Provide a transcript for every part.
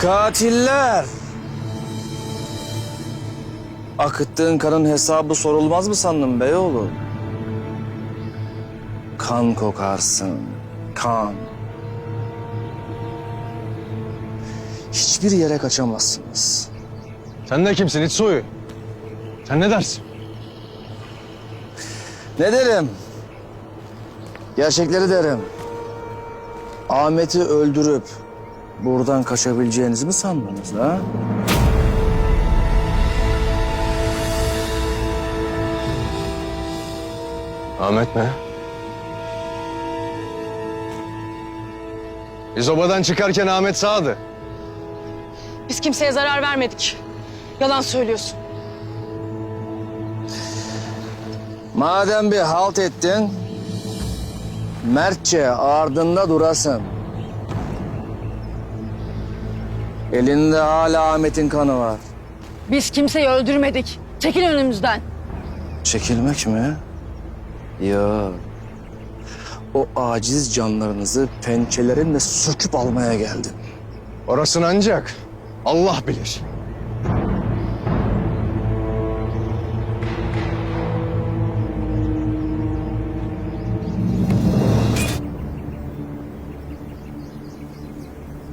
Katiller! Akıttığın kanın hesabı sorulmaz mı sandın beyoğlu? Kan kokarsın, kan. Hiçbir yere kaçamazsınız. Sen de kimsin iç soyu? Sen ne dersin? Ne derim? Gerçekleri derim. Ahmet'i öldürüp buradan kaçabileceğinizi mi sandınız ha? Ahmet mi? Biz obadan çıkarken Ahmet sağdı. Biz kimseye zarar vermedik. Yalan söylüyorsun. Madem bir halt ettin, mertçe ardında durasın. Elinde hala Ahmet'in kanı var. Biz kimseyi öldürmedik. Çekil önümüzden. Çekilmek mi? Yok. O aciz canlarınızı pençelerinle söküp almaya geldim. Orasını ancak Allah bilir.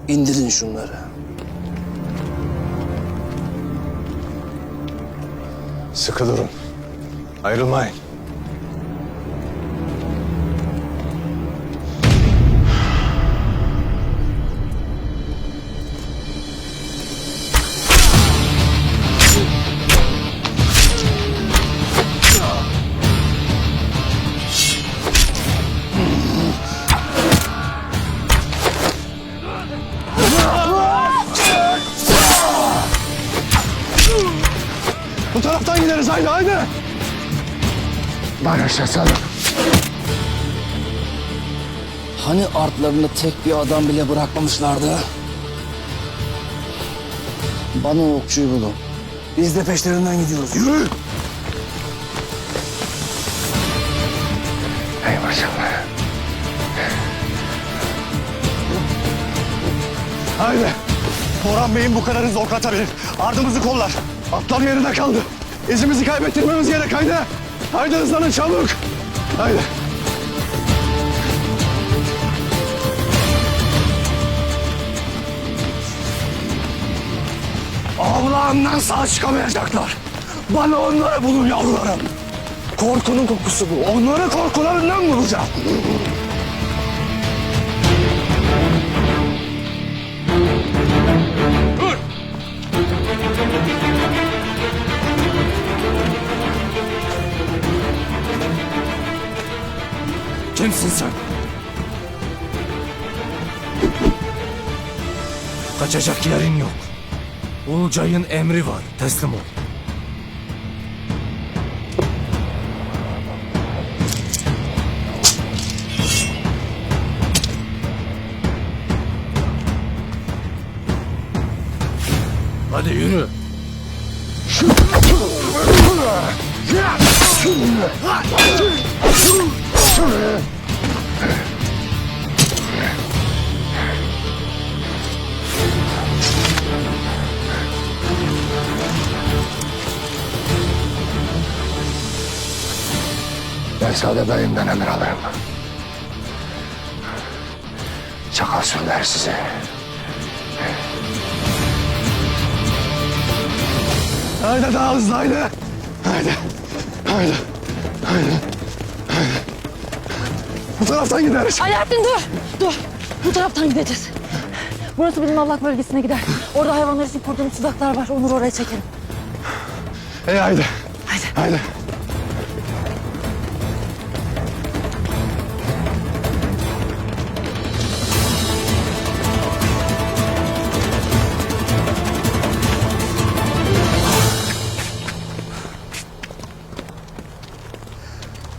İndirin şunları. Sıkı durun. Ayrılmayın. Taraftan gideriz haydi haydi. Barış asalım. Hani artlarında tek bir adam bile bırakmamışlardı? Bana o okçuyu bulun. Biz de peşlerinden gidiyoruz. Yürü! Ey maşallah. Haydi. Orhan Bey'in bu kararı zor katabilir. Ardımızı kollar. Atlar yerine kaldı. İzimizi kaybettirmemiz gerek haydi. Haydi hızlanın çabuk. Haydi. Avlağımdan sağ çıkamayacaklar. Bana onları bulun yavrularım. Korkunun kokusu bu. Onları korkularından bulacağım. Kimsin sen? Kaçacak yerin yok. Ulcay'ın emri var. Teslim ol. Hadi yürü. Ben Sade dayımdan emir alırım. Çakal sürüler sizi. Haydi daha hızlı haydi. Haydi. Haydi. Haydi. Haydi. Bu taraftan gideriz. Alaaddin dur. Dur. Bu taraftan gideceğiz. Burası benim avlak bölgesine gider. Orada hayvanlar için kurduğum tuzaklar var. Onur oraya çekelim. Hey haydi. Haydi. Haydi.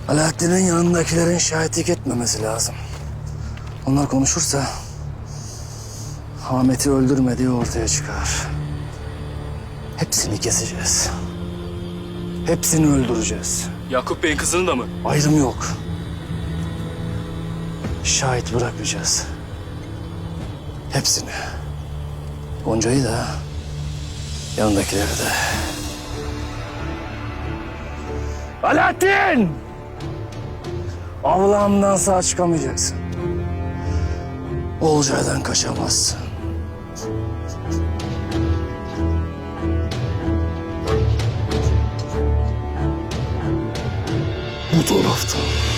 Alaaddin'in yanındakilerin şahitlik etmemesi lazım. Onlar konuşursa Ahmet'i öldürmediği ortaya çıkar. Hepsini keseceğiz. Hepsini öldüreceğiz. Yakup Bey'in kızını da mı? Ayrım yok. Şahit bırakmayacağız. Hepsini. Gonca'yı da yanındakileri de. Alaaddin! Avlamdan sağ çıkamayacaksın. Olcay'dan kaçamazsın. Bu taraftan.